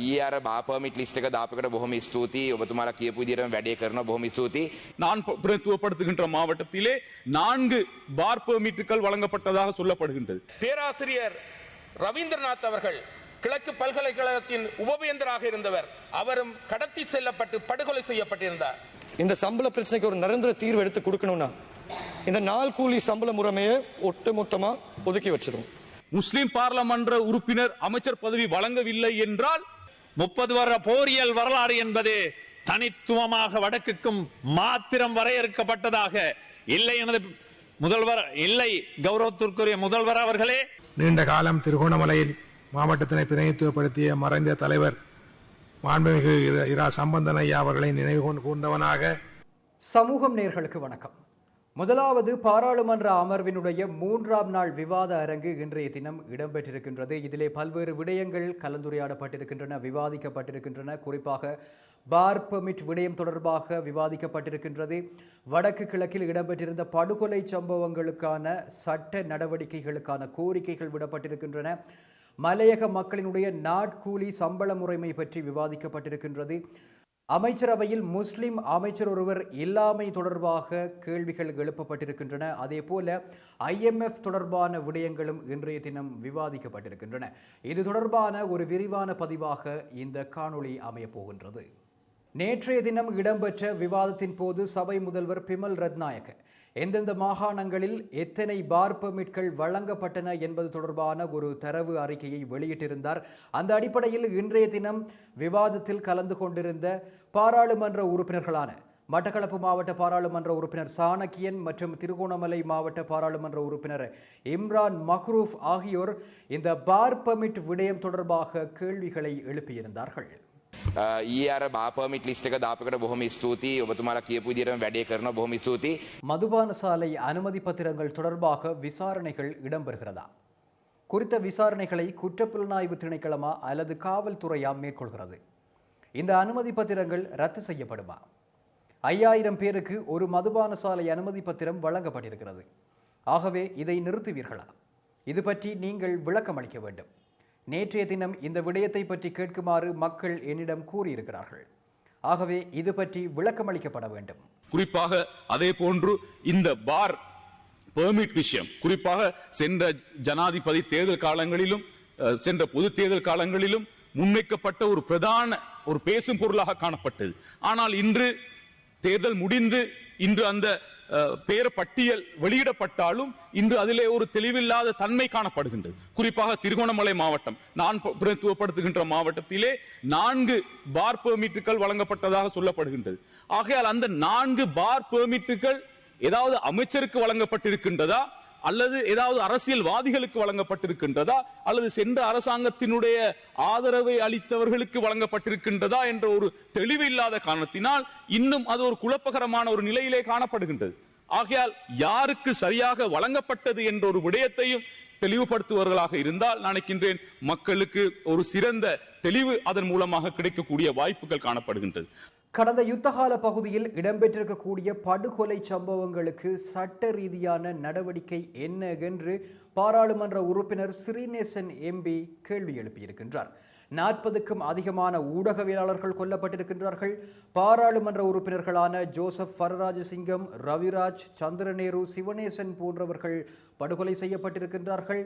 ඊ අර බාපමිට ලිස්ට එක දාපකට බොහොම ස්තුතියි ඔබතුමාලා කියපු විදිහටම වැඩේ කරන බොහොම ස්තුතියි நான் ப- பிரதித்துவப்படுத்துகின்ற மாவட்டத்திலே நான்கு பார் பெர்மிட்டுகள் வழங்கப்பட்டதாக சொல்லப்படுகின்றது பேராசிரியர் ரவீந்திரநாத் அவர்கள் கிழக்கு பல்கலைக்கழகத்தின் உபவேந்தராக இருந்தவர் அவரும் கடத்தி செல்லப்பட்டு படுகொலை செய்யப்பட்டிருந்தார் இந்த சம்பள பிரச்சனைக்கு ஒரு நிரந்தர தீர்வு எடுத்து கொடுக்கணும்னா இந்த நாள் கூலி சம்பள முறைமையை ஒட்டுமொத்தமா ஒதுக்கி வச்சிரும் முஸ்லிம் பாராளுமன்ற உறுப்பினர் அமைச்சர் பதவி வழங்கவில்லை என்றால் முப்பது வருட போரியல் வரலாறு என்பது தனித்துவமாக வடக்குக்கும் மாத்திரம் வரையறுக்கப்பட்டதாக இல்லை எனது முதல்வர் இல்லை கௌரவத்திற்குரிய முதல்வர் அவர்களே. நீண்ட காலம் திருகோணமலையில் மாவட்டத்தினை பிரதிநிதித்துவப்படுத்திய மறைந்த தலைவர் மாண்புமிகு இர- சம்பந்தன் ஐயா அவர்களை நினைவு கூர்ந்தவனாக. சமூகம் நேர்களுக்கு வணக்கம். முதலாவது பாராளுமன்ற அமர்வினுடைய மூன்றாம் நாள் விவாத அரங்கு இன்றைய தினம் இடம்பெற்றிருக்கின்றது. இதிலே பல்வேறு விடயங்கள் கலந்துரையாடப்பட்டிருக்கின்றன விவாதிக்கப்பட்டிருக்கின்றன. குறிப்பாக பார் பெர்மிட் விடயம் தொடர்பாக விவாதிக்கப்பட்டிருக்கின்றது. வடக்கு கிழக்கில் இடம்பெற்றிருந்த படுகொலை சம்பவங்களுக்கான சட்ட நடவடிக்கைகளுக்கான கோரிக்கைகள் விடப்பட்டிருக்கின்றன. மலையக மக்களினுடைய நாட்கூலி சம்பள முறைமை பற்றி விவாதிக்கப்பட்டிருக்கின்றது. அமைச்சரவையில் முஸ்லிம் அமைச்சர் ஒருவர் இல்லாமை தொடர்பாக கேள்விகள் எழுப்பப்பட்டிருக்கின்றன. அதே போல ஐஎம்எஃப் தொடர்பான விடயங்களும் இன்றைய தினம் விவாதிக்கப்பட்டிருக்கின்றன. இது தொடர்பான ஒரு விரிவான பதிவாக இந்த காணொளி அமையப்போகின்றது. நேற்றைய தினம் இடம்பெற்ற விவாதத்தின் போது சபை முதல்வர் பிமல் ரத்நாயக்க எந்தெந்த மாகாணங்களில் எத்தனை பார் பெர்மிட்கள் வழங்கப்பட்டன என்பது தொடர்பான ஒரு தரவு அறிக்கையை வெளியிட்டிருந்தார். அந்த அடிப்படையில் இன்றைய தினம் விவாதத்தில் கலந்து கொண்டிருந்த பாராளுமன்ற உறுப்பினர்களான மட்டக்களப்பு மாவட்ட பாராளுமன்ற உறுப்பினர் சாணக்கியன் மற்றும் திருகோணமலை மாவட்ட பாராளுமன்ற உறுப்பினர் இம்ரான் மஹ்ரூஃப் ஆகியோர் இந்த பார் பர்மிட் விடயம் தொடர்பாக கேள்விகளை எழுப்பியிருந்தார்கள். மதுபான சாலை அனுமதி பத்திரங்கள் தொடர்பாக விசாரணைகள் இடம்பெறுகிறதா குறித்த விசாரணைகளை குற்றப்புலனாய்வு திணைக்களமா அல்லது காவல்துறையா மேற்கொள்கிறது இந்த அனுமதி பத்திரங்கள் ரத்து செய்யப்படுமா? ஐயாயிரம் பேருக்கு ஒரு மதுபான சாலை அனுமதி பத்திரம் வழங்கப்பட்டிருக்கிறது. ஆகவே இதை நிறுத்துவீர்களா? இது பற்றி நீங்கள் விளக்கம் அளிக்க வேண்டும். நேற்றைய தினம் இந்த விடயத்தை பற்றி கேட்குமாறு மக்கள் என்னிடம் கூறியிருக்கிறார்கள். ஆகவே இது பற்றி விளக்கம் அளிக்கப்பட வேண்டும். குறிப்பாக அதே போன்று இந்த பார் பெர்மிட் விஷயம் குறிப்பாக சென்ற ஜனாதிபதி தேர்தல் காலங்களிலும் சென்ற பொது தேர்தல் காலங்களிலும் முன்வைக்கப்பட்ட ஒரு பிரதான ஒரு பேசும் பொருளாக காணப்பட்டது. ஆனால் இன்று தேர்தல் முடிந்து இன்று அந்த பேர பட்டியல் வெளியிடப்பட்டாலும் இன்று அதிலே ஒரு தெளிவில்லாத தன்மை காணப்படுகின்றது. குறிப்பாக திருகோணமலை மாவட்டம் நான் பிரதித்துவப்படுத்துகின்ற மாவட்டத்திலே நான்கு பார் பெர்மிட்டுகள் வழங்கப்பட்டதாக சொல்லப்படுகின்றது. ஆகையால் அந்த நான்கு பார் பெர்மிட்டுகள் ஏதாவது அமைச்சருக்கு வழங்கப்பட்டிருக்கின்றதா? அல்லது ஏதாவது அரசியல்வாதிகளுக்கு வழங்கப்பட்டிருக்கின்றதா? அல்லது சென்ற அரசாங்கத்தினுடைய ஆதரவை அளித்தவர்களுக்கு வழங்கப்பட்டிருக்கின்றதா? என்ற ஒரு தெளிவு இல்லாத காரணத்தினால் இன்னும் அது ஒரு குழப்பகரமான ஒரு நிலையிலே காணப்படுகின்றது. ஆகையால் யாருக்கு சரியாக வழங்கப்பட்டது என்ற ஒரு விடயத்தையும் தெளிவுபடுத்துவர்களாக இருந்தால் நினைக்கின்றேன் மக்களுக்கு ஒரு சிறந்த தெளிவு அதன் மூலமாக கிடைக்கக்கூடிய வாய்ப்புகள் காணப்படுகின்றது. கடந்த யுத்தகால பகுதியில் இடம்பெற்றிருக்கக்கூடிய படுகொலை சம்பவங்களுக்கு சட்ட ரீதியான நடவடிக்கை என்ன என்று பாராளுமன்ற உறுப்பினர் ஸ்ரீநேசன் எம்பி கேள்வி எழுப்பியிருக்கின்றார். நாற்பதுக்கும் அதிகமான ஊடகவியலாளர்கள் கொல்லப்பட்டிருக்கின்றார்கள். பாராளுமன்ற உறுப்பினர்களான ஜோசப் வரராஜசிங்கம் ரவிராஜ் சந்திரநேரு சிவனேசன் போன்றவர்கள் படுகொலை செய்யப்பட்டிருக்கின்றார்கள்.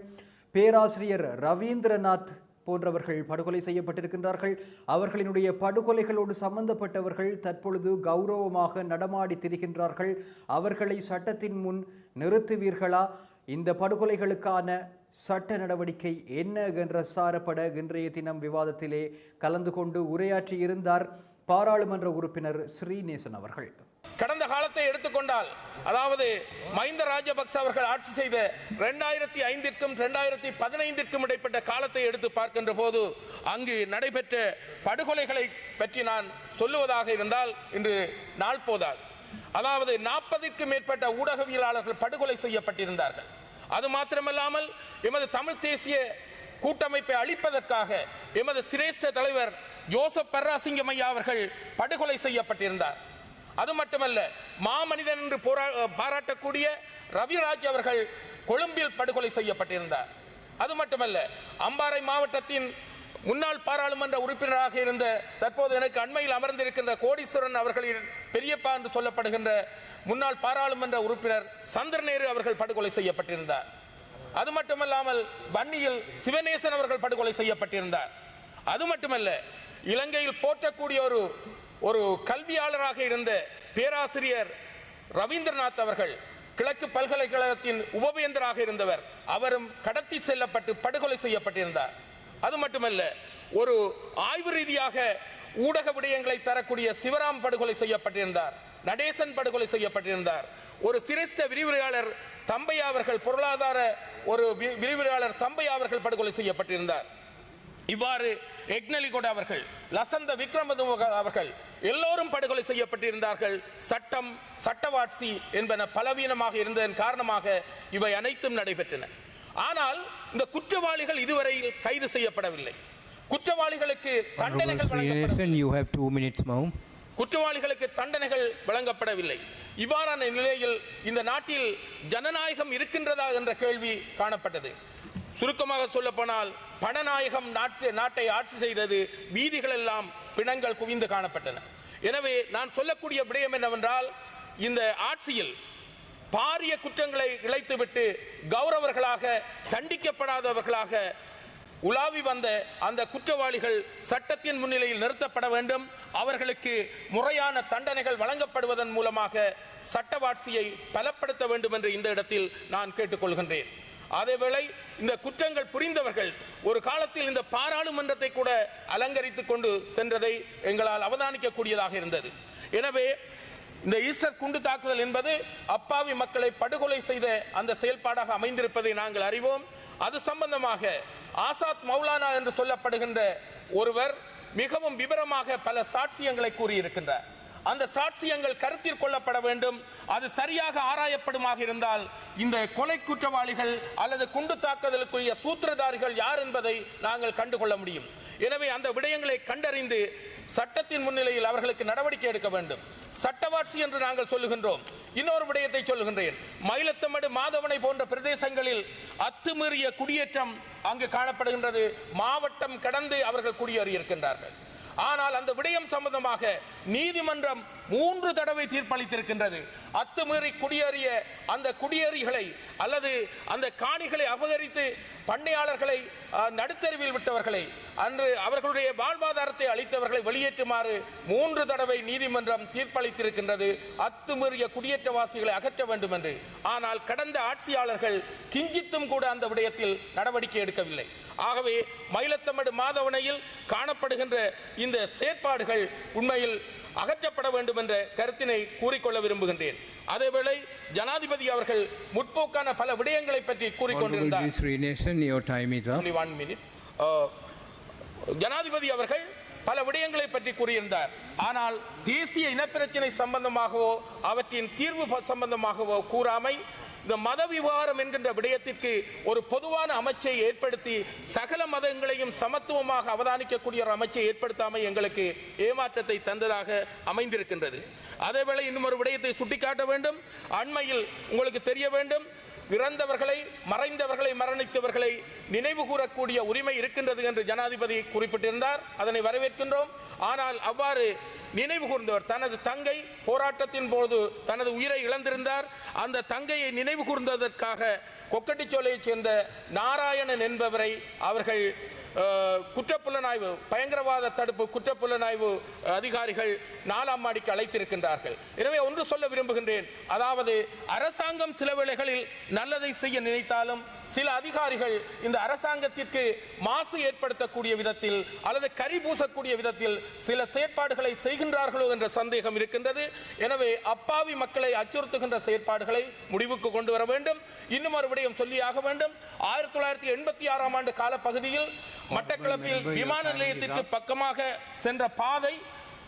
பேராசிரியர் ரவீந்திரநாத் போன்றவர்கள் படுகொலை செய்யப்பட்டிருக்கின்றார்கள். அவர்களினுடைய படுகொலைகளோடு சம்பந்தப்பட்டவர்கள் தற்பொழுது கௌரவமாக நடமாடி திரிகின்றார்கள். அவர்களை சட்டத்தின் முன் நிறுத்துவீர்களா? இந்த படுகொலைகளுக்கான சட்ட நடவடிக்கை என்ன என்ற சாரப்பட இன்றைய தினம் விவாதத்திலே கலந்து கொண்டு உரையாற்றியிருந்தார் பாராளுமன்ற உறுப்பினர் ஸ்ரீநேசன் அவர்கள். கடந்த காலத்தை எடுத்துக்கொண்டால் அதாவது மஹிந்த ராஜபக்ச அவர்கள் ஆட்சி செய்த ரெண்டாயிரத்தி ஐந்திற்கும் ரெண்டாயிரத்தி பதினைந்திற்கும் இடைப்பட்ட காலத்தை எடுத்து பார்க்கின்ற போது அங்கு நடைபெற்ற படுகொலைகளை பற்றி நான் சொல்லுவதாக இருந்தால் இன்று நாள் போதாது. அதாவது நாற்பதிற்கும் மேற்பட்ட ஊடகவியலாளர்கள் படுகொலை செய்யப்பட்டிருந்தார்கள். அது மாத்திரமல்லாமல் எமது தமிழ் தேசிய கூட்டமைப்பை அழிப்பதற்காக எமது சிரேஷ்ட தலைவர் ஜோசப் பர்ராசிங்கம் ஐயா அவர்கள் படுகொலை செய்யப்பட்டிருந்தார். அது மட்டுமல்ல மாமனிதன் என்று போரா- பாராட்டக்கூடிய ரவிராஜ் அவர்கள் கொழும்பில் படுகொலை செய்யப்பட்டிருந்தார். அது மட்டுமல்ல அம்பாறை மாவட்டத்தின் முன்னாள் பாராளுமன்ற உறுப்பினராக இருந்த தற்போது எனக்கு அண்மையில் அமர்ந்திருக்கின்ற கோடீஸ்வரன் அவர்களின் பெரியப்பா என்று சொல்லப்படுகின்ற முன்னாள் பாராளுமன்ற உறுப்பினர் சந்திரநேரு அவர்கள் படுகொலை செய்யப்பட்டிருந்தார். அது மட்டுமல்லாமல் வன்னியில் சிவநேசன் அவர்கள் படுகொலை செய்யப்பட்டிருந்தார். அது மட்டுமல்ல இலங்கையில் போற்றக்கூடிய ஒரு ஒரு கல்வியாளராக இருந்த பேராசிரியர் ரவீந்திரநாத் அவர்கள் கிழக்கு பல்கலைக்கழகத்தின் உபவேந்தராக இருந்தவர். அவரும் கடத்தி செல்லப்பட்டு படுகொலை செய்யப்பட்டிருந்தார். அது மட்டுமல்ல ஒரு ஆய்வு ரீதியாக ஊடக விடயங்களை தரக்கூடிய சிவராம் படுகொலை செய்யப்பட்டிருந்தார். நடேசன் படுகொலை செய்யப்பட்டிருந்தார். ஒரு சிரேஷ்ட விரிவுரையாளர் தம்பையா அவர்கள் பொருளாதார ஒரு வி- விரிவுரையாளர் தம்பையா அவர்கள் படுகொலை செய்யப்பட்டிருந்தார். இவ்வாறு எக்னலிகோட அவர்கள் லசந்த விக்ரமது அவர்கள் எல்லோரும் படுகொலை செய்யப்பட்டிருந்தார்கள். சட்டம் சட்டவாட்சி என்பன பலவீனமாக இருந்ததன் காரணமாக இவை அனைத்தும் நடைபெற்றன. ஆனால் இந்த குற்றவாளிகள் இதுவரையில் கைது செய்யப்படவில்லை. குற்றவாளிகளுக்கு தண்டனைகள். குற்றவாளிகளுக்கு தண்டனைகள் வழங்கப்படவில்லை. இவ்வாறான நிலையில் இந்த நாட்டில் ஜனநாயகம் இருக்கின்றதா என்ற கேள்வி காணப்பட்டது. சுருக்கமாக சொல்ல போனால் பணநாயகம் நாட்டு நாட்டை ஆட்சி செய்தது வீதிகள் எல்லாம் பிணங்கள் குவிந்து காணப்பட்டன. எனவே நான் சொல்லக்கூடிய விடயம் என்னவென்றால் இந்த ஆட்சியில் பாரிய குற்றங்களை இழைத்துவிட்டு கௌரவர்களாக தண்டிக்கப்படாதவர்களாக உலாவி வந்த அந்த குற்றவாளிகள் சட்டத்தின் முன்னிலையில் நிறுத்தப்பட வேண்டும். அவர்களுக்கு முறையான தண்டனைகள் வழங்கப்படுவதன் மூலமாக சட்டவாட்சியை பலப்படுத்த வேண்டும் என்று இந்த இடத்தில் நான் கேட்டுக்கொள்கின்றேன். அதேவேளை இந்த குற்றங்கள் புரிந்தவர்கள் ஒரு காலத்தில் இந்த பாராளுமன்றத்தை கூட அலங்கரித்துக் கொண்டு சென்றதை எங்களால் அவதானிக்கக்கூடியதாக இருந்தது. எனவே இந்த ஈஸ்டர் குண்டு தாக்குதல் என்பது அப்பாவி மக்களை படுகொலை செய்த அந்த செயல்பாடாக அமைந்திருப்பதை நாங்கள் அறிவோம். அது சம்பந்தமாக ஆசாத் மௌலானா என்று சொல்லப்படுகின்ற ஒருவர் மிகவும் விவரமாக பல சாட்சியங்களை கூறியிருக்கின்றார். அந்த சாட்சியங்கள் கருத்தில் கொள்ளப்பட வேண்டும். அது சரியாக ஆராயப்படுமாக இருந்தால் இந்த கொலை குற்றவாளிகள் அல்லது குண்டு தாக்குதலுக்குரிய சூத்திரதாரிகள் யார் என்பதை நாங்கள் கண்டுகொள்ள முடியும். எனவே அந்த விடயங்களை கண்டறிந்து சட்டத்தின் முன்னிலையில் அவர்களுக்கு நடவடிக்கை எடுக்க வேண்டும். சட்டவாட்சி என்று நாங்கள் சொல்லுகின்றோம். இன்னொரு விடயத்தை சொல்லுகின்றேன். மயிலத்தமடு மாதவனை போன்ற பிரதேசங்களில் அத்துமீறிய குடியேற்றம் அங்கு காணப்படுகின்றது. மாவட்டம் கடந்து அவர்கள் குடியேறி இருக்கின்றார்கள் ஆனால் அந்த விடயம் சம்பந்தமாக நீதிமன்றம் மூன்று தடவை தீர்ப்பளித்திருக்கின்றது. அத்துமீறி குடியேறிய அந்த குடியேறிகளை அல்லது அந்த காணிகளை அபகரித்து பண்ணையாளர்களை நடுத்தருவில் விட்டவர்களை அன்று அவர்களுடைய வாழ்வாதாரத்தை அளித்தவர்களை வெளியேற்றுமாறு மூன்று தடவை நீதிமன்றம் தீர்ப்பளித்திருக்கின்றது. அத்துமீறிய குடியேற்றவாசிகளை அகற்ற வேண்டும் என்று ஆனால் கடந்த ஆட்சியாளர்கள் கிஞ்சித்தும் கூட அந்த விடயத்தில் நடவடிக்கை எடுக்கவில்லை. ஆகவே மயிலத்தமடு மாதவனையில் காணப்படுகின்ற இந்த செயற்பாடுகள் உண்மையில் அகற்றப்பட வேண்டும் என்ற கருத்தினை கூறிக்கொள்ள விரும்புகின்றேன். அதேவேளை ஜனாதிபதி அவர்கள் முற்போக்கான பல விடயங்களை பற்றி கூறிக்கொண்டிருந்தார். Uh, ஜனாதிபதி அவர்கள் பல விடயங்களை பற்றி கூறியிருந்தார். ஆனால் தேசிய இனப்பிரச்சினை சம்பந்தமாகவோ அவற்றின் தீர்வு சம்பந்தமாகவோ கூறாமை இந்த மத விவகாரம் என்கின்ற விடயத்திற்கு ஒரு பொதுவான அமைச்சை ஏற்படுத்தி சகல மதங்களையும் சமத்துவமாக அவதானிக்கக்கூடிய ஒரு அமைச்சை ஏற்படுத்தாமை எங்களுக்கு ஏமாற்றத்தை தந்ததாக அமைந்திருக்கின்றது. அதேவேளை இன்னும் ஒரு விடயத்தை சுட்டிக்காட்ட வேண்டும். அண்மையில் உங்களுக்கு தெரிய வேண்டும். இறந்தவர்களை மறைந்தவர்களை மரணித்தவர்களை நினைவு கூறக்கூடிய உரிமை இருக்கின்றது என்று ஜனாதிபதி குறிப்பிட்டிருந்தார். அதனை வரவேற்கின்றோம். ஆனால் அவ்வாறு நினைவு கூர்ந்தவர் தனது தங்கை போராட்டத்தின் போது தனது உயிரை இழந்திருந்தார். அந்த தங்கையை நினைவு கூர்ந்ததற்காக கொக்கட்டிச்சோலையைச் சேர்ந்த நாராயணன் என்பவரை அவர்கள் குற்றப்புலனாய்வு பயங்கரவாத தடுப்பு குற்றப்புலனாய்வு அதிகாரிகள் நாலாம் மாடிக்கு அழைத்திருக்கின்றார்கள். எனவே ஒன்று சொல்ல விரும்புகின்றேன். அதாவது அரசாங்கம் சில வேளைகளில் நல்லதை செய்ய நினைத்தாலும் சில அதிகாரிகள் இந்த அரசாங்கத்திற்கு மாசு ஏற்படுத்தக்கூடிய விதத்தில் அல்லது கரி பூசக்கூடிய விதத்தில் சில செயற்பாடுகளை செய்கின்றார்களோ என்ற சந்தேகம் இருக்கின்றது. எனவே அப்பாவி மக்களை அச்சுறுத்துகின்ற செயற்பாடுகளை முடிவுக்கு கொண்டு வர வேண்டும். இன்னும் ஒரு விடயம் சொல்லியாக வேண்டும். ஆயிரத்தி தொள்ளாயிரத்தி எண்பத்தி ஆறாம் ஆண்டு காலப்பகுதியில் மட்டக்களப்பில் விமான நிலையத்திற்கு பக்கமாக சென்ற பாதை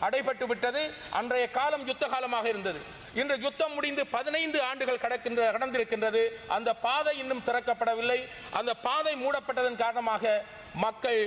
அடைபட்டு விட்டது. அன்றைய காலம் யுத்த காலமாக இருந்தது. இன்று யுத்தம் முடிந்து பதினைந்து ஆண்டுகள் கடக்கின்ற கடந்திருக்கின்றது. அந்த பாதை இன்னும் திறக்கப்படவில்லை. அந்த பாதை மூடப்பட்டதன் காரணமாக மக்கள்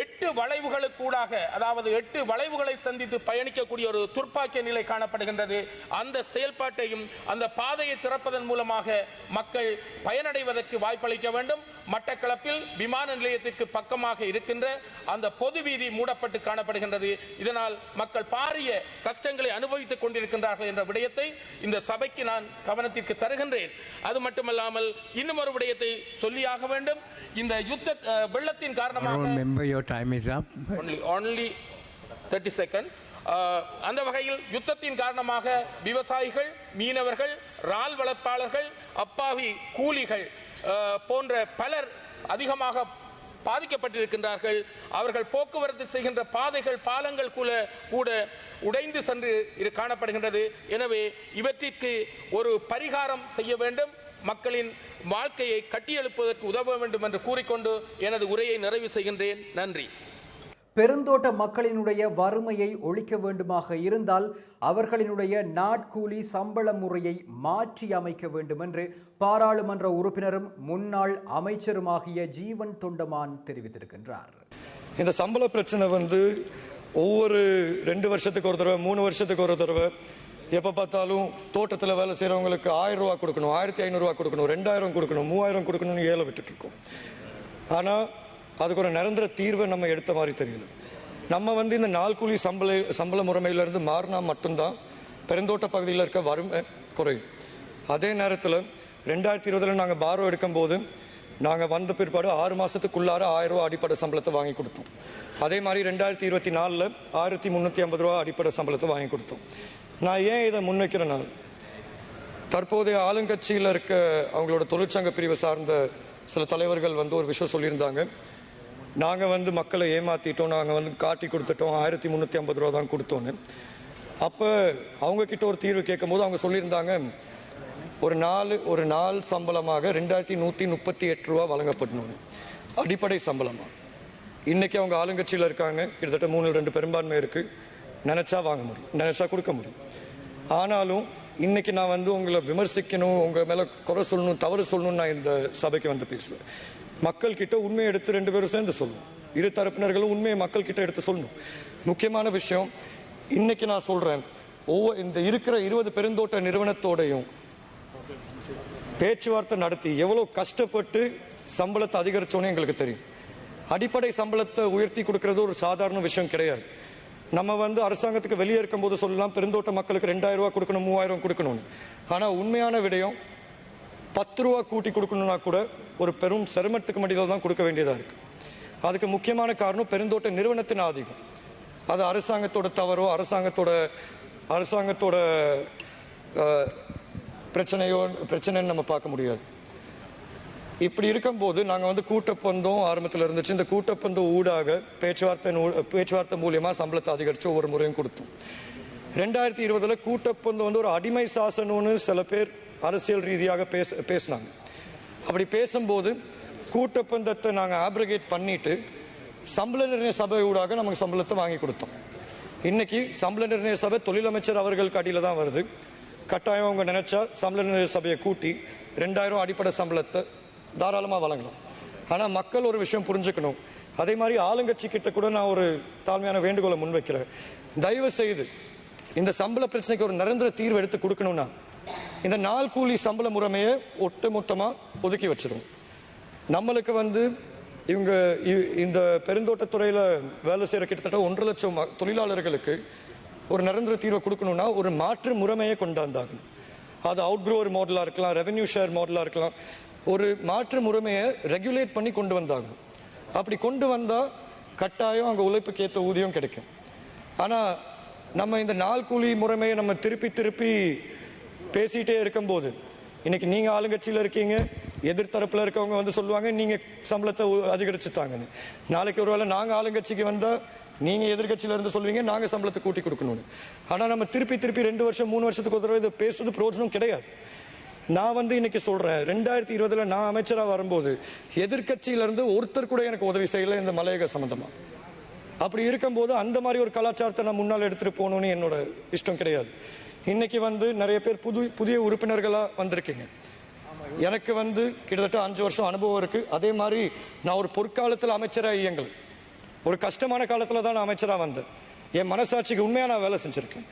எட்டு வளைவுகளுக்கூடாக அதாவது எட்டு வளைவுகளை சந்தித்து பயணிக்கக்கூடிய ஒரு துர்ப்பாக்கிய நிலை காணப்படுகின்றது. அந்த செயல்பாட்டையும் அந்த பாதையை திறப்பதன் மூலமாக மக்கள் பயனடைவதற்கு வாய்ப்பளிக்க வேண்டும். மட்டக்களப்பில் விமான நிலையத்திற்கு பக்கமாக இருக்கின்ற அந்த பொது வீதி மூடப்பட்டு காணப்படுகின்றது. இதனால் மக்கள் பாரிய கஷ்டங்களை அனுபவித்துக் கொண்டிருக்கின்றார்கள் என்ற விடயத்தை இந்த சபைக்கு நான் கவனத்திற்கு தருகின்றேன். அது மட்டுமல்லாமல் இன்னும் ஒரு விடயத்தை சொல்லியாக வேண்டும். இந்த யுத்த வெள்ளத்தின் காரணமாக only 30 செகண்ட் அந்த வகையில் யுத்தத்தின் காரணமாக விவசாயிகள் மீனவர்கள் இறால் வளர்ப்பாளர்கள் அப்பாவி கூலிகள் போன்ற பலர் அதிகமாக பாதிக்கப்பட்டிருக்கின்றார்கள். அவர்கள் போக்குவரத்து செய்கின்ற பாதைகள் பாலங்கள் கூட கூட உடைந்து சென்று இது காணப்படுகின்றது. எனவே இவற்றிற்கு ஒரு பரிகாரம் செய்ய வேண்டும். மக்களின் வாழ்க்கையை கட்டியெழுப்பதற்கு உதவ வேண்டும் என்று கூறிக்கொண்டு எனது உரையை நிறைவு செய்கின்றேன். நன்றி. பெருந்தோட்ட மக்களினுடைய வறுமையை ஒழிக்க வேண்டுமாக இருந்தால் அவர்களினுடைய நாட்கூலி சம்பள முறையை மாற்றி அமைக்க வேண்டும் என்று பாராளுமன்ற உறுப்பினரும் முன்னாள் அமைச்சருமாகிய ஜீவன் தொண்டமான் தெரிவித்திருக்கின்றார். இந்த சம்பள பிரச்சனை வந்து ஒவ்வொரு ரெண்டு வருஷத்துக்கு ஒரு தடவை மூணு வருஷத்துக்கு ஒரு தடவை. எப்போ பார்த்தாலும் தோட்டத்தில் வேலை செய்கிறவங்களுக்கு ஆயிரம் ரூபா கொடுக்கணும் ஆயிரத்தி ஐநூறுரூவா கொடுக்கணும் ரெண்டாயிரம் கொடுக்கணும் மூவாயிரம் கொடுக்கணும்னு ஏழை விட்டுட்டு இருக்கோம். ஆனால் அதுக்கு ஒரு நிரந்தர தீர்வை நம்ம எடுத்த மாதிரி தெரியல. நம்ம வந்து இந்த நாள் கூலி சம்பள சம்பள முறைமையிலிருந்து மாறினா மட்டும்தான் பெருந்தோட்ட பகுதியில் இருக்க வறுமை குறையும். அதே நேரத்தில் ரெண்டாயிரத்தி இருபதில் நாங்கள் பாரோ எடுக்கும்போது நாங்கள் வந்த பிற்பாடு ஆறு மாதத்துக்குள்ளார ஆயிரம் ரூபா அடிப்படை சம்பளத்தை வாங்கி கொடுத்தோம். அதே மாதிரி ரெண்டாயிரத்தி இருபத்தி நாலில் ஆயிரத்தி முந்நூற்றி ஐம்பது ரூபா அடிப்படை சம்பளத்தை வாங்கி கொடுத்தோம். நான் ஏன் இதை முன்வைக்கிறேன்னா தற்போதைய ஆளுங்கட்சியில் இருக்க அவங்களோட தொழிற்சங்க பிரிவை சார்ந்த சில தலைவர்கள் வந்து ஒரு விஷயம் சொல்லியிருந்தாங்க. நாங்கள் வந்து மக்களை ஏமாற்றிட்டோம் நாங்கள் வந்து காட்டி கொடுத்துட்டோம் ஆயிரத்தி முந்நூற்றி ஐம்பது ரூபா தான் கொடுத்தோன்னு. அப்போ அவங்கக்கிட்ட ஒரு தீர்வு கேட்கும்போது அவங்க சொல்லியிருந்தாங்க ஒரு நாலு ஒரு நாள் சம்பளமாக ரெண்டாயிரத்தி நூற்றி முப்பத்தி எட்டு ரூபா வழங்கப்படணும்னு. அடிப்படை சம்பளமாக இன்னைக்கு அவங்க ஆளுங்கட்சியில் இருக்காங்க கிட்டத்தட்ட மூணு ரெண்டு பெரும்பான்மை இருக்கு. நினச்சா வாங்க முடியும் நினச்சா கொடுக்க முடியும். ஆனாலும் இன்றைக்கி நான் வந்து உங்களை விமர்சிக்கணும் உங்கள் மேலே குறை சொல்லணும் தவறு சொல்லணும்னு நான் இந்த சபைக்கு வந்து பேசுவேன். மக்கள் கிட்ட உண்மையை எடுத்து ரெண்டு பேரும் சேர்ந்து சொல்லணும். இரு தரப்பினர்களும் உண்மையை மக்கள் கிட்ட எடுத்து சொல்லணும். முக்கியமான விஷயம் இன்னைக்கு நான் சொல்றேன் ஒவ்வொரு இந்த இருக்கிற இருபது பெருந்தோட்ட நிறுவனத்தோடையும் பேச்சுவார்த்தை நடத்தி எவ்வளோ கஷ்டப்பட்டு சம்பளத்தை அதிகரிச்சோன்னு எங்களுக்கு தெரியும். அடிப்படை சம்பளத்தை உயர்த்தி கொடுக்கறது ஒரு சாதாரண விஷயம் கிடையாது. நம்ம வந்து அரசாங்கத்துக்கு வெளியே இருக்கும்போது சொல்லலாம் பெருந்தோட்ட மக்களுக்கு ரெண்டாயிரம் ரூபா கொடுக்கணும் மூவாயிரம் கொடுக்கணும்னு. ஆனால் உண்மையான விடயம் பத்து ரூபா கூட்டி கொடுக்கணும்னா கூட ஒரு பெரும் சிரமத்துக்கு மடியில் தான் கொடுக்க வேண்டியதாக இருக்குது அதுக்கு முக்கியமான காரணம் பெருந்தோட்ட நிறுவனத்தின் ஆதிக்கம். அது அரசாங்கத்தோட தவறோ அரசாங்கத்தோட அரசாங்கத்தோட பிரச்சனையோ பிரச்சனைன்னு நம்ம பார்க்க முடியாது. இப்படி இருக்கும்போது நாங்கள் வந்து கூட்டப்பந்தம் ஆரம்பத்தில் இருந்துச்சு. இந்த கூட்டப்பந்தம் ஊடாக பேச்சுவார்த்தை நூ- பேச்சுவார்த்தை மூலியமாக சம்பளத்தை அதிகரித்து ஒவ்வொரு முறையும் கொடுத்தோம். ரெண்டாயிரத்தி இருபதில் கூட்டப்பந்தம் வந்து ஒரு அடிமை சாசனம்னு சில பேர் அரசியல் ரீதியாக பேச பேசினாங்க. அப்படி பேசும்போது கூட்டப்பந்தத்தை நாங்கள் ஆப்ரிகேட் பண்ணிட்டு சம்பள நிர்ணய சபை ஊடாக நமக்கு சம்பளத்தை வாங்கி கொடுத்தோம். இன்னைக்கு சம்பள நிர்ணய சபை தொழிலமைச்சர் அவர்களுக்கு அடியில் தான் வருது. கட்டாயம் அவங்க நினச்சா சம்பள நிர்ணய சபையை கூட்டி ரெண்டாயிரம் அடிப்படை சம்பளத்தை தாராளமாக வழங்கலாம். ஆனால் மக்கள் ஒரு விஷயம் புரிஞ்சுக்கணும். அதே மாதிரி ஆளுங்கட்சி கிட்ட கூட நான் ஒரு தாழ்மையான வேண்டுகோளை முன்வைக்கிறேன். தயவு செய்து இந்த சம்பள பிரச்சனைக்கு ஒரு நிரந்தர தீர்வு எடுத்து கொடுக்கணும்னா இந்த நாள் கூலி சம்பள முறைமையை ஒட்டுமொத்தமாக ஒதுக்கி வச்சிடும் நம்மளுக்கு வந்து இவங்க இ- இந்த பெருந்தோட்டத்துறையில் வேலை செய்கிற கிட்டத்தட்ட ஒன்றரை லட்சம் தொழிலாளர்களுக்கு ஒரு நிரந்தர தீர்வை கொடுக்கணும்னா ஒரு மாற்று முறைமையை கொண்டாந்தாகும் அது அவுட் க்ரோவர் மாடலாக இருக்கலாம் ரெவென்யூ ஷேர் மாடலாக இருக்கலாம் ஒரு மாற்று முறைமையை ரெகுலேட் பண்ணி கொண்டு வந்தாகும் அப்படி கொண்டு வந்தால் கட்டாயம் அங்கே உழைப்புக்கு ஏற்ற ஊதியம் கிடைக்கும். ஆனால் நம்ம இந்த நாள் கூலி முறைமையை நம்ம திருப்பி திருப்பி பேசிகிட்டே இருக்கும்போது இன்னைக்கு நீங்கள் ஆளுங்கட்சியில் இருக்கீங்க எதிர்த்தரப்பில் இருக்கவங்க வந்து சொல்லுவாங்க நீங்கள் சம்பளத்தை அதிகரித்து தாங்கன்னு நாளைக்கு ஒருவேளை நாங்கள் ஆளுங்கட்சிக்கு வந்தால் நீங்கள் எதிர்கட்சியில் இருந்து சொல்லுவீங்க நாங்கள் சம்பளத்தை கூட்டி கொடுக்கணும்னு. ஆனால் நம்ம திருப்பி திருப்பி ரெண்டு வருஷம் மூணு வருஷத்துக்கு ஒரு தடவை இதை பேசுவது பிரோஜனம் கிடையாது. நான் வந்து இன்னைக்கு சொல்கிறேன் ரெண்டாயிரத்தி இருபதில் நான் அமைச்சராக வரும்போது எதிர்கட்சியிலேருந்து ஒருத்தர் கூட எனக்கு உதவி செய்யல இந்த மலையக சம்மந்தமாக அப்படி இருக்கும்போது அந்த மாதிரி ஒரு கலாச்சாரத்தை நான் முன்னால் எடுத்துகிட்டு போகணும்னு என்னோட இஷ்டம் கிடையாது. இன்றைக்கி வந்து நிறைய பேர் புது புதிய உறுப்பினர்களாக வந்திருக்கீங்க. எனக்கு வந்து கிட்டத்தட்ட அஞ்சு வருஷம் அனுபவம் இருக்குது அதே மாதிரி நான் ஒரு பொற்காலத்தில் அமைச்சராக இயங்கல். ஒரு கஷ்டமான காலத்தில் தான் நான் அமைச்சராக வந்தேன். என் மனசாட்சிக்கு உண்மையாக நான் வேலை செஞ்சுருக்கேன்.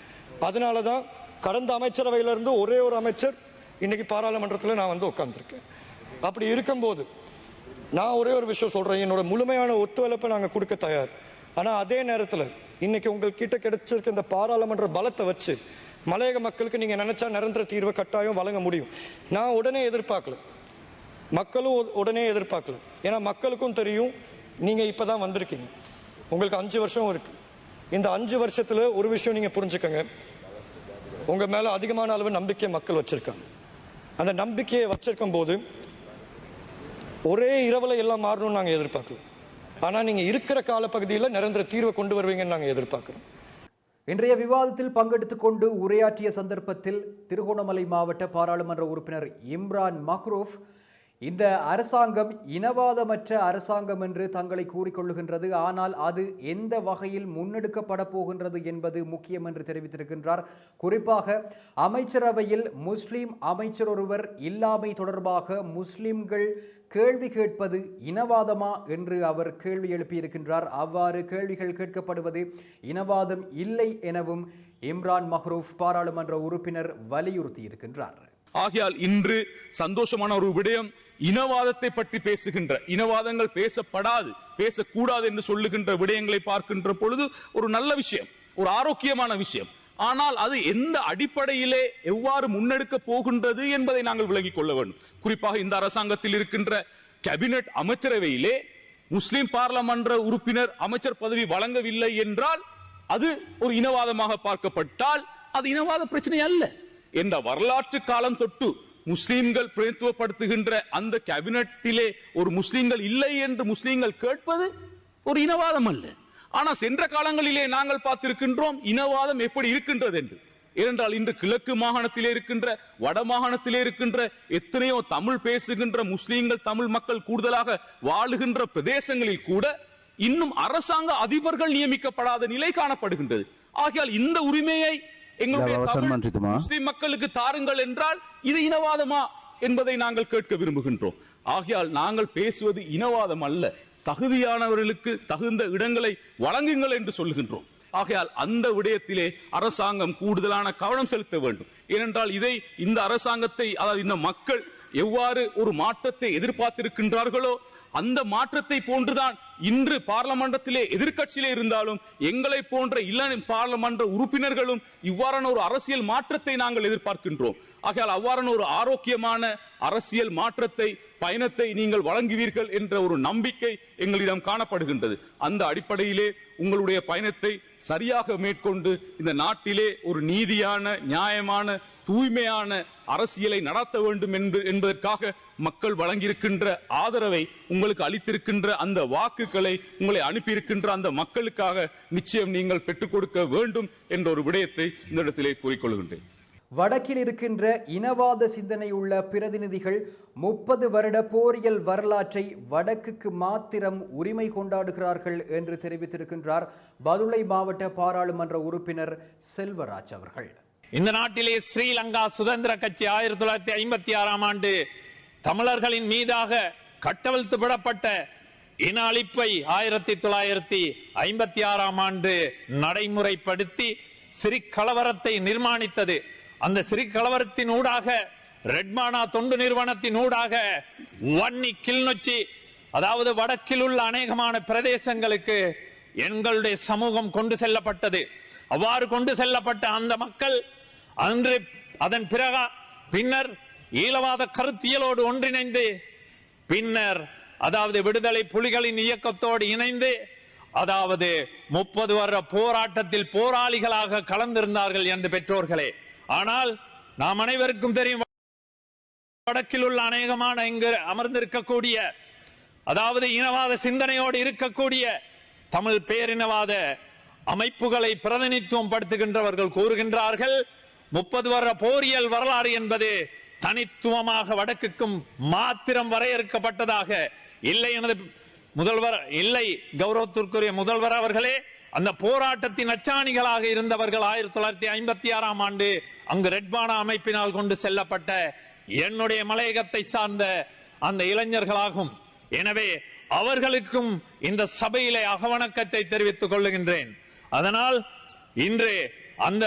அதனால தான் கடந்த அமைச்சரவையிலிருந்து ஒரே ஒரு அமைச்சர் இன்றைக்கி பாராளுமன்றத்தில் நான் வந்து உட்காந்துருக்கேன் அப்படி இருக்கும்போது நான் ஒரே ஒரு விஷயம் சொல்கிறேன் என்னோட முழுமையான ஒத்துழைப்பை நாங்கள் கொடுக்க தயார். ஆனால் அதே நேரத்தில் இன்னைக்கு உங்கள்கிட்ட கிடைச்சிருக்க இந்த பாராளுமன்ற பலத்தை வச்சு மலையக மக்களுக்கு நீங்கள் நினச்சா நிரந்தர தீர்வை கட்டாயம் வழங்க முடியும். நான் உடனே எதிர்பார்க்கல. மக்களும் உடனே எதிர்பார்க்கல. ஏன்னா மக்களுக்கும் தெரியும் நீங்கள் இப்போ தான் வந்திருக்கீங்க. உங்களுக்கு அஞ்சு வருஷம் இருக்கு. இந்த அஞ்சு வருஷத்தில் ஒரு விஷயம் நீங்கள் புரிஞ்சுக்கோங்க. உங்கள் மேலே அதிகமான அளவு நம்பிக்கை மக்கள் வச்சுருக்காங்க. அந்த நம்பிக்கையை வச்சிருக்கும் போது ஒரே இரவில் எல்லாம் மாறணும்னு நாங்கள் எதிர்பார்க்கல. ஆனால் நீங்கள் இருக்கிற காலப்பகுதியில் நிரந்தர தீர்வை கொண்டு வருவீங்கன்னு நாங்கள் எதிர்பார்க்குறோம். இன்றைய விவாதத்தில் பங்கெடுத்து கொண்டு உரையாற்றிய சந்தர்ப்பத்தில் திருகோணமலை மாவட்ட பாராளுமன்ற உறுப்பினர் இம்ரான் மஹ்ரூஃப் இந்த அரசாங்கம் இனவாதமற்ற அரசாங்கம் என்று தங்களை கூறிக்கொள்ளுகின்றது. ஆனால் அது எந்த வகையில் முன்னெடுக்கப்பட போகின்றது என்பது முக்கியம் என்று தெரிவித்திருக்கின்றார். குறிப்பாக அமைச்சரவையில் முஸ்லிம் அமைச்சர் ஒருவர் இல்லாமை தொடர்பாக முஸ்லிம்கள் கேள்வி கேட்பது இனவாதமா என்று அவர் கேள்வி எழுப்பியிருக்கின்றார். அவ்வாறு கேள்விகள் கேட்கப்படுவது இனவாதம் இல்லை எனவும் இம்ரான் மஹ்ரூப் பாராளுமன்ற உறுப்பினர் வலியுறுத்தியிருக்கின்றார். ஆகையால் இன்று சந்தோஷமான ஒரு விடயம் இனவாதத்தை பற்றி பேசுகின்ற இனவாதங்கள் பேசப்படாது பேசக்கூடாது என்று சொல்லுகின்ற விடயங்களை பார்க்கின்ற பொழுது ஒரு நல்ல விஷயம் ஒரு ஆரோக்கியமான விஷயம். ஆனால் அது எந்த அடிப்படையிலே எவ்வாறு முன்னெடுக்க போகின்றது என்பதை நாங்கள் விளங்கிக் கொள்ள வேண்டும். குறிப்பாக இந்த அரசாங்கத்தில் இருக்கின்ற கேபினெட் அமைச்சரவையிலே முஸ்லிம் பாராளுமன்ற உறுப்பினர் அமைச்சர் பதவி வழங்கவில்லை என்றால் அது ஒரு இனவாதமாக பார்க்கப்பட்டால் அது இனவாத பிரச்சனை அல்ல. என்ற வரலாற்று காலம் தொட்டு முஸ்லிம்கள் பிரதித்துவப்படுத்துகின்ற அந்த கேபினட்டிலே ஒரு முஸ்லிம்கள் இல்லை என்று முஸ்லிம்கள் கேட்பது ஒரு இனவாதம் அல்ல. ஆனா சென்ற காலங்களிலே நாங்கள் பார்த்திருக்கின்றோம் இனவாதம் எப்படி இருக்கின்றது என்று ஏனென்றால் இன்று கிழக்கு மாகாணத்திலே இருக்கின்ற வட மாகாணத்திலே இருக்கின்ற எத்தனையோ தமிழ் பேசுகின்ற முஸ்லிம்கள் தமிழ் மக்கள் கூடுதலாக வாழுகின்ற பிரதேசங்களில் கூட இன்னும் அரசாங்க அதிபர்கள் நியமிக்கப்படாத நிலை காணப்படுகின்றது. ஆகையால் இந்த உரிமையை எங்களுடைய. முஸ்லிம் மக்களுக்கு தாருங்கள் என்றால் இது இனவாதமா என்பதை நாங்கள் கேட்க விரும்புகின்றோம். ஆகையால் நாங்கள் பேசுவது இனவாதம் அல்ல. தகுதியானவர்களுக்கு தகுந்த இடங்களை வழங்குங்கள் என்று சொல்லுகின்றோம். ஆகையால் அந்த விடயத்திலே அரசாங்கம் கூடுதலான கவனம் செலுத்த வேண்டும். ஏனென்றால் இதை இந்த அரசாங்கத்தை அதாவது இந்த மக்கள் எவ்வாறு ஒரு மாற்றத்தை எதிர்பார்த்திருக்கின்றார்களோ அந்த மாற்றத்தை போன்றுதான் இன்று பார்லமன்றத்திலே எதிர்க்கட்சியிலே இருந்தாலும் எங்களை போன்ற இளம் பார்லமன்ற உறுப்பினர்களும் இவ்வாறான ஒரு அரசியல் மாற்றத்தை நாங்கள் எதிர்பார்க்கின்றோம். ஆகையால் அவ்வாறான ஒரு ஆரோக்கியமான அரசியல் மாற்றத்தை பயணத்தை நீங்கள் வழங்குவீர்கள் என்ற ஒரு நம்பிக்கை எங்களிடம் காணப்படுகின்றது. அந்த அடிப்படையிலே உங்களுடைய பயணத்தை சரியாக மேற்கொண்டு இந்த நாட்டிலே ஒரு நீதியான நியாயமான தூய்மையான அரசியலை நடத்த வேண்டும் என்று என்பதற்காக மக்கள் வழங்கியிருக்கின்ற ஆதரவை உங்களுக்கு அளித்திருக்கின்ற அந்த வாக்குகளை உங்களை அனுப்பியிருக்கின்ற அந்த மக்களுக்காக நிச்சயம் நீங்கள் பெற்றுக் கொடுக்க வேண்டும் என்ற ஒரு விடயத்தை இந்த இடத்திலே கூறிக்கொள்கின்றேன். வடக்கில் இருக்கின்ற இனவாத சிந்தனை உள்ள பிரதிநிதிகள் முப்பது வருட போரியல் வரலாற்றை வடக்குக்கு மாத்திரம் உரிமை கொண்டாடுகிறார்கள் என்று தெரிவித்திருக்கின்றார் பதுளை மாவட்ட பாராளுமன்ற உறுப்பினர் செல்வராஜ் அவர்கள். இந்த நாட்டிலே ஸ்ரீலங்கா சுதந்திர கட்சி ஆயிரத்தி தொள்ளாயிரத்தி ஐம்பத்தி ஆறாம் ஆண்டு தமிழர்களின் மீதாக கட்டவிழ்த்து விடப்பட்ட இன அழிப்பை ஆயிரத்தி தொள்ளாயிரத்தி ஐம்பத்தி ஆறாம் ஆண்டு நடைமுறைப்படுத்தி சிறி கலவரத்தை நிர்மாணித்தது. அந்த சிறு கலவரத்தின் ஊடாக ரெட்மானா தொண்டு நிறுவனத்தின் ஊடாக வன்னி கிளிநொச்சி அதாவது வடக்கில் உள்ள அநேகமான பிரதேசங்களுக்கு எங்களுடைய சமூகம் கொண்டு செல்லப்பட்டது. அவ்வாறு கொண்டு செல்லப்பட்ட அந்த மக்கள் அன்று அதன் பிறகா பின்னர் ஈழவாத கருத்தியலோடு ஒன்றிணைந்து பின்னர் அதாவது விடுதலை புலிகளின் இயக்கத்தோடு இணைந்து அதாவது முப்பது வருட போராட்டத்தில் போராளிகளாக கலந்திருந்தார்கள் என்று பெற்றோர்களே. ஆனால் நாம் அனைவருக்கும் தெரியும் வடக்கில் உள்ள அநேகமான இங்கு அமர்ந்திருக்கக்கூடிய அதாவது இனவாத சிந்தனையோடு இருக்கக்கூடிய தமிழ் பேரினவாத அமைப்புகளை பிரதிநிதித்துவம் படுத்துகின்றவர்கள் கூறுகின்றார்கள் முப்பது வருட போரியல் வரலாறு என்பது தனித்துவமாக வடக்குக்கும் மாத்திரம் வரையறுக்கப்பட்டதாக இல்லை எனது முதல்வர் இல்லை கௌரவத்திற்குரிய முதல்வர் அவர்களே அந்த போராட்டத்தின் அச்சாணிகளாக இருந்தவர்கள் ஆயிரத்தி தொள்ளாயிரத்தி ஐம்பத்தி ஆறாம் ஆண்டு அங்கு ரெட்பானா அமைப்பினால் கொண்டு செல்லப்பட்ட என்னுடைய மலையகத்தை சார்ந்த அந்த இளைஞர்களாகும். எனவே அவர்களுக்கும் இந்த சபையிலே அகவணக்கத்தை தெரிவித்துக் கொள்ளுகின்றேன். அதனால் இன்று அந்த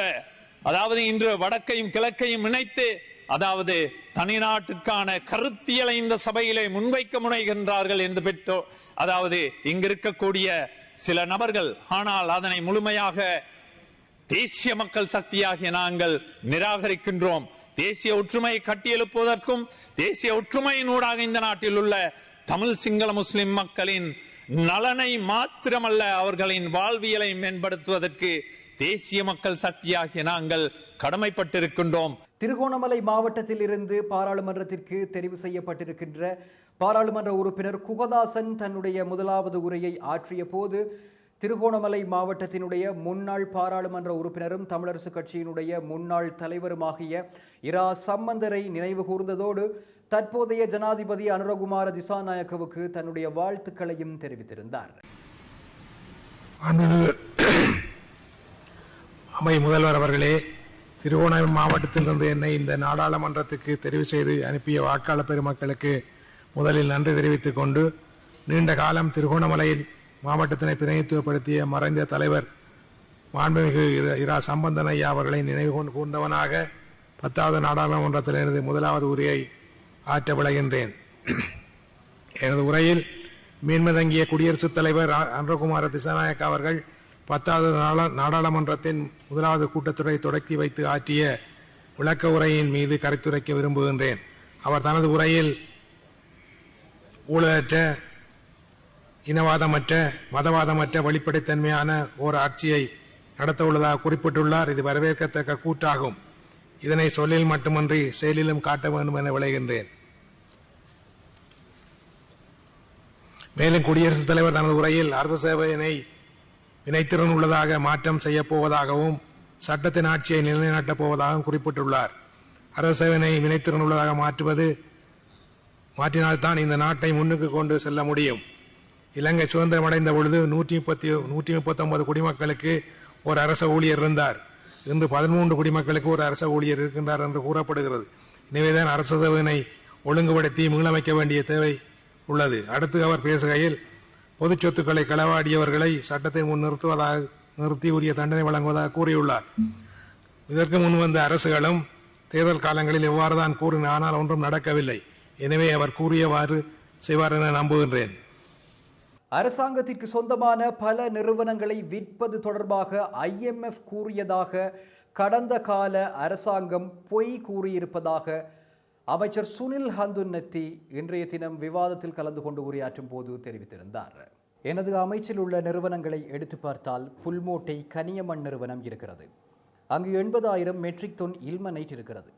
அதாவது இன்று வடக்கையும் கிழக்கையும் இணைத்து அதாவது தனிநாட்டுக்கான கருத்தியலை இந்த சபையிலே முன்வைக்க முனைகின்றார்கள் என்று பெற்றோ அதாவது இங்கு இருக்கக்கூடிய சில நபர்கள் ஆனால் அதனை முழுமையாக தேசிய மக்கள் சக்தியாகிய நாங்கள் நிராகரிக்கின்றோம். தேசிய ஒற்றுமையை கட்டியெழுப்புவதற்கும் தேசிய ஒற்றுமையினூடாக இந்த நாட்டில் உள்ள தமிழ் சிங்கள முஸ்லிம் மக்களின் நலனை மாத்திரமல்ல அவர்களின் வாழ்வியலை மேம்படுத்துவதற்கு தேசிய மக்கள் சக்தியாகிய நாங்கள் கடமைப்பட்டிருக்கின்றோம். திருகோணமலை மாவட்டத்தில் இருந்து பாராளுமன்றத்திற்கு தெரிவு செய்யப்பட்டிருக்கின்ற பாராளுமன்ற உறுப்பினர் குகதாசன் தன்னுடைய முதலாவது உரையை ஆற்றிய போது திருகோணமலை மாவட்டத்தினுடைய முன்னாள் பாராளுமன்ற உறுப்பினரும் தமிழரசு கட்சியினுடைய முன்னாள் தலைவருமாகிய இரா சம்பந்தரை நினைவு கூர்ந்ததோடு தற்போதைய ஜனாதிபதி அனுரகுமார திசாநாயக்கவுக்கு தன்னுடைய வாழ்த்துக்களையும் தெரிவித்திருந்தார். அம்மை அமை முதல்வர் அவர்களே திருவோணம் மாவட்டத்திலிருந்து என்னை இந்த நாடாளுமன்றத்துக்கு தெரிவு செய்து அனுப்பிய வாக்காளர் பெருமக்களுக்கு முதலில் நன்றி தெரிவித்துக் கொண்டு நீண்ட காலம் திருகோணமலையில் மாவட்டத்தினை பிரதிநிதித்துவப்படுத்திய மறைந்த தலைவர் மாண்புமிகு இர- இரா சம்பந்தன் ஐயா அவர்களை நினைவு கொண்டு கூர்ந்தவனாக பத்தாவது நாடாளுமன்றத்திலிருந்து முதலாவது உரையை ஆற்ற விளைகின்றேன். எனது உரையில் மீன்மதங்கிய குடியரசுத் தலைவர் அ- அன்றகுமார திசாநாயக்க அவர்கள் பத்தாவது நாடாளுமன்றத்தின் முதலாவது கூட்டத்தொடரை தொடக்கி வைத்து ஆற்றிய விளக்க உரையின் மீது கருத்துரைக்க விரும்புகின்றேன். அவர் தனது உரையில் ஊழலற்ற இனவாதமற்ற மதவாதமற்ற வெளிப்படைத்தன்மையான ஓர் ஆட்சியை நடத்த உள்ளதாக குறிப்பிட்டுள்ளார். இது வரவேற்கத்தக்க கூற்றாகும். இதனை சொல்லில் மட்டுமன்றி செயலிலும் காட்ட வேண்டும் என விளைகின்றேன் மேலும் குடியரசுத் தலைவர் தனது உரையில் அரசு சேவையினை வினைத்திறன் உள்ளதாக மாற்றம் செய்யப்போவதாகவும் சட்டத்தின் ஆட்சியை நிலைநாட்டப் போவதாகவும் குறிப்பிட்டுள்ளார். அரசவினை வினைத்திறன் உள்ளதாக மாற்றுவது மாற்றினால்தான் இந்த நாட்டை முன்னுக்கு கொண்டு செல்ல முடியும். இலங்கை சுதந்திரம் அடைந்த பொழுது நூற்றி முப்பத்தி நூற்றி முப்பத்தொன்பது குடிமக்களுக்கு ஒரு அரச ஊழியர் இருந்தார். இன்று பதிமூன்று குடிமக்களுக்கு ஒரு அரச ஊழியர் இருக்கின்றார் என்று கூறப்படுகிறது. எனவேதான் அரசு ஒழுங்குபடுத்தி மீளமைக்க வேண்டிய தேவை உள்ளது. அடுத்து அவர் பேசுகையில் பொது சொத்துக்களை களவாடியவர்களை சட்டத்தை முன் நிறுத்துவதாக நிறுத்தி உரிய தண்டனை வழங்குவதாக கூறியுள்ளார். இதற்கு முன் வந்த அரசுகளும் தேர்தல் காலங்களில் எவ்வாறு தான் கூறின ஆனால் ஒன்றும் நடக்கவில்லை. எனவே அவர் கூறியவாறு செய்வார் என நம்புகின்றேன். அரசாங்கத்திற்கு சொந்தமான பல நிறுவனங்களை விற்பது தொடர்பாக ஐஎம்எஃப் கூறியதாக கடந்த கால அரசாங்கம் பொய் கூறியிருப்பதாக அமைச்சர் சுனில் ஹந்துன்னத்தி இன்றைய தினம் விவாதத்தில் கலந்து கொண்டு உரையாற்றும் போது தெரிவித்திருந்தார். எனது அமைச்சில் உள்ள நிறுவனங்களை எடுத்து பார்த்தால் புல்மோட்டை கனியமண் நிறுவனம் இருக்கிறது. அங்கு எண்பதாயிரம் மெட்ரிக் தொன் இல்மனைட் இருக்கிறது.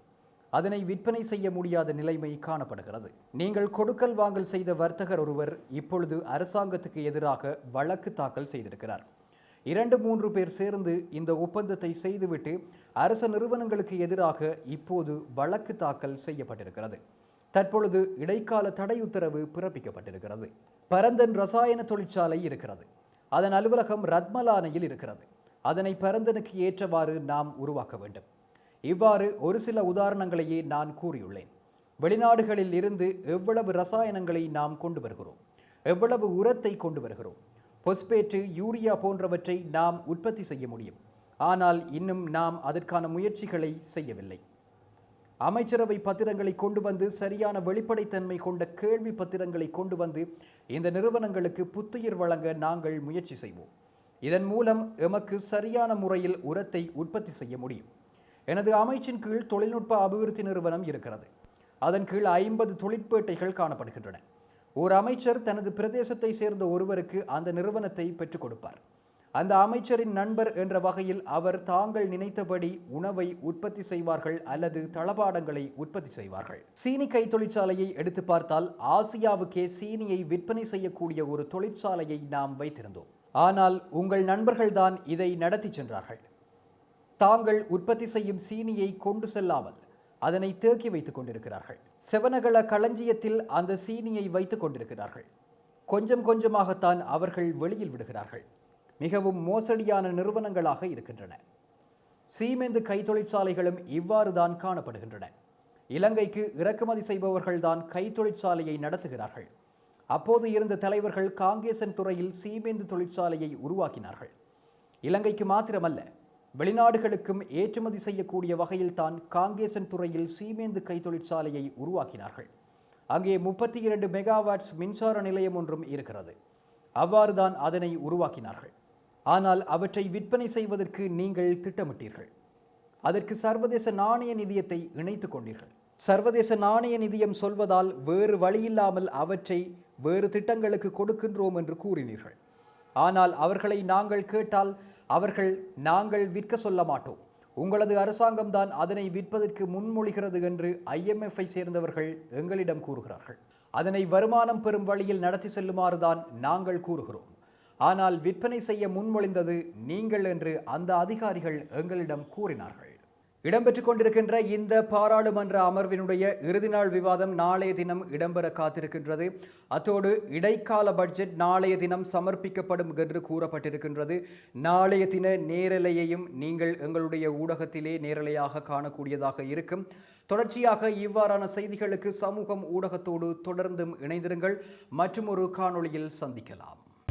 அதனை விற்பனை செய்ய முடியாத நிலைமை காணப்படுகிறது. நீங்கள் கொடுக்கல் வாங்கல் செய்த வர்த்தகர் ஒருவர் இப்பொழுது அரசாங்கத்துக்கு எதிராக வழக்கு தாக்கல் செய்திருக்கிறார். இரண்டு மூன்று பேர் சேர்ந்து இந்த ஒப்பந்தத்தை செய்துவிட்டு அரச நிறுவனங்களுக்கு எதிராக இப்போது வழக்கு தாக்கல் செய்யப்பட்டிருக்கிறது. தற்பொழுது இடைக்கால தடை உத்தரவு பிறப்பிக்கப்பட்டிருக்கிறது. பரந்தன் ரசாயன தொழிற்சாலை இருக்கிறது. அதன் அலுவலகம் ரத்மலானையில் இருக்கிறது. அதனை பரந்தனுக்கு ஏற்றவாறு நாம் உருவாக்க வேண்டும். இவ்வாறு ஒரு சில உதாரணங்களையே நான் கூறியுள்ளேன். வெளிநாடுகளில் இருந்து எவ்வளவு ரசாயனங்களை நாம் கொண்டு வருகிறோம்? எவ்வளவு உரத்தை கொண்டு வருகிறோம்? பொஸ்பேட்டு யூரியா போன்றவற்றை நாம் உற்பத்தி செய்ய முடியும். ஆனால் இன்னும் நாம் அதற்கான முயற்சிகளை செய்யவில்லை. அமைச்சரவை பத்திரங்களை கொண்டு வந்து சரியான வெளிப்படைத்தன்மை கொண்ட கேள்வி பத்திரங்களை கொண்டு வந்து இந்த நிறுவனங்களுக்கு புத்துயிர் வழங்க நாங்கள் முயற்சி செய்வோம். இதன் மூலம் எமக்கு சரியான முறையில் உரத்தை உற்பத்தி செய்ய முடியும். எனது அமைச்சின் கீழ் தொழில்நுட்ப அபிவிருத்தி நிறுவனம் இருக்கிறது. அதன் கீழ் ஐம்பது தொழிற்பேட்டைகள் காணப்படுகின்றன. ஒரு அமைச்சர் தனது பிரதேசத்தை சேர்ந்த ஒருவருக்கு அந்த நிறுவனத்தை பெற்றுக் கொடுப்பார். அந்த அமைச்சரின் நண்பர் என்ற வகையில் அவர் தாங்கள் நினைத்தபடி உணவை உற்பத்தி செய்வார்கள் அல்லது தளபாடங்களை உற்பத்தி செய்வார்கள். சீனி கை தொழிற்சாலையை எடுத்து பார்த்தால் ஆசியாவுக்கே சீனியை விற்பனை செய்யக்கூடிய ஒரு தொழிற்சாலையை நாம் வைத்திருந்தோம். ஆனால் உங்கள் நண்பர்கள்தான் இதை நடத்தி சென்றார்கள். தாங்கள் உற்பத்தி செய்யும் சீனியை கொண்டு செல்லாமல் அதனை தேக்கி வைத்துக் கொண்டிருக்கிறார்கள். செவனகள களஞ்சியத்தில் அந்த சீனியை வைத்துக் கொண்டிருக்கிறார்கள். கொஞ்சம் கொஞ்சமாகத்தான் அவர்கள் வெளியில் விடுகிறார்கள். மிகவும் மோசடியான நிறுவனங்களாக இருக்கின்றன. சீமெந்து கை தொழிற்சாலைகளும் இவ்வாறு தான் காணப்படுகின்றன. இலங்கைக்கு இறக்குமதி செய்பவர்கள்தான் கை தொழிற்சாலையை நடத்துகிறார்கள். அப்போது இருந்த தலைவர்கள் காங்கேசன் துறையில் சீமெந்து தொழிற்சாலையை உருவாக்கினார்கள். இலங்கைக்கு மாத்திரமல்ல வெளிநாடுகளுக்கும் ஏற்றுமதி செய்யக்கூடிய வகையில் தான் காங்கேசன் துறையில் சீமேந்து கைத்தொழிற்சாலையை உருவாக்கினார்கள். அங்கே முப்பத்தி இரண்டு மெகாவாட்ஸ் மின்சார நிலையம் ஒன்றும் இருக்கிறது. அவ்வாறுதான் அதனை உருவாக்கினார்கள். ஆனால் அவற்றை விற்பனை செய்வதற்கு நீங்கள் திட்டமிட்டீர்கள். அதற்கு சர்வதேச நாணய நிதியத்தை இணைத்துக் கொண்டீர்கள். சர்வதேச நாணய நிதியம் சொல்வதால் வேறு வழியில்லாமல் அவற்றை வேறு திட்டங்களுக்கு கொடுக்கின்றோம் என்று கூறினீர்கள். ஆனால் அவர்களை நாங்கள் கேட்டால் அவர்கள் நாங்கள் விற்க சொல்ல மாட்டோம். உங்களது அரசாங்கம்தான் அதனை விற்பதற்கு முன்மொழிகிறது என்று ஐஎம்எஃப்ஐ சேர்ந்தவர்கள் எங்களிடம் கூறுகிறார்கள். அதனை வருமானம் பெறும் வழியில் நடத்தி செல்லுமாறுதான் நாங்கள் கூறுகிறோம். ஆனால் விற்பனை செய்ய முன்மொழிந்தது நீங்கள் என்று அந்த அதிகாரிகள் எங்களிடம் கூறினார்கள். இடம்பெற்றுக் கொண்டிருக்கின்ற இந்த பாராளுமன்ற அமர்வினுடைய இறுதி நாள் விவாதம் நாளைய தினம் இடம்பெற காத்திருக்கின்றது. அத்தோடு இடைக்கால பட்ஜெட் நாளைய தினம் சமர்ப்பிக்கப்படும் என்று கூறப்பட்டிருக்கின்றது. நாளைய தின நேரலையையும் நீங்கள் எங்களுடைய ஊடகத்திலே நேரலையாக காணக்கூடியதாக இருக்கும். தொடர்ச்சியாக இவ்வாறான செய்திகளுக்கு சமூகம் ஊடகத்தோடு தொடர்ந்தும் இணைந்திருங்கள். மற்றும் ஒரு காணொளியில் சந்திக்கலாம்.